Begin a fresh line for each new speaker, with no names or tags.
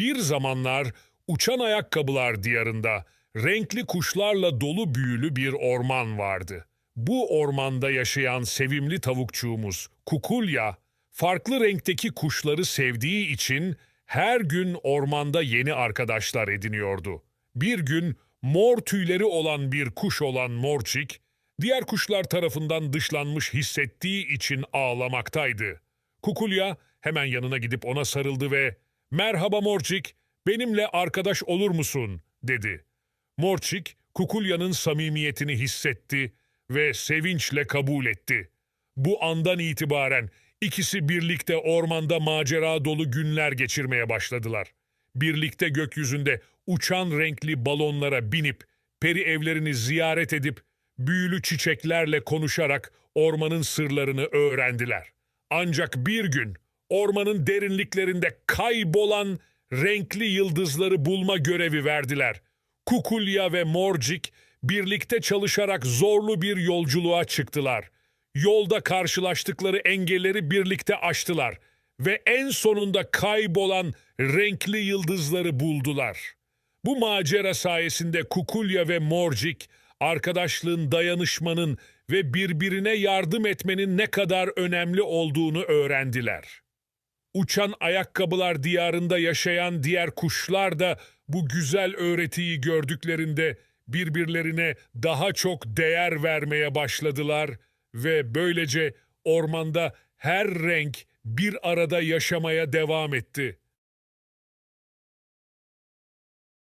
Bir zamanlar uçan ayakkabılar diyarında renkli kuşlarla dolu büyülü bir orman vardı. Bu ormanda yaşayan sevimli tavukçuğumuz Kukulya, farklı renkteki kuşları sevdiği için her gün ormanda yeni arkadaşlar ediniyordu. Bir gün mor tüyleri olan bir kuş olan Morçik, diğer kuşlar tarafından dışlanmış hissettiği için ağlamaktaydı. Kukulya hemen yanına gidip ona sarıldı ve ''Merhaba Morçik, benimle arkadaş olur musun?'' dedi. Morçik, Kukulya'nın samimiyetini hissetti ve sevinçle kabul etti. Bu andan itibaren ikisi birlikte ormanda macera dolu günler geçirmeye başladılar. Birlikte gökyüzünde uçan renkli balonlara binip, peri evlerini ziyaret edip, büyülü çiçeklerle konuşarak ormanın sırlarını öğrendiler. Ancak bir gün ormanın derinliklerinde kaybolan renkli yıldızları bulma görevi verdiler. Kukulya ve Morcik birlikte çalışarak zorlu bir yolculuğa çıktılar. Yolda karşılaştıkları engelleri birlikte aştılar ve en sonunda kaybolan renkli yıldızları buldular. Bu macera sayesinde Kukulya ve Morcik arkadaşlığın, dayanışmanın ve birbirine yardım etmenin ne kadar önemli olduğunu öğrendiler. Uçan ayakkabılar diyarında yaşayan diğer kuşlar da bu güzel öğretiyi gördüklerinde birbirlerine daha çok değer vermeye başladılar ve böylece ormanda her renk bir arada yaşamaya devam etti.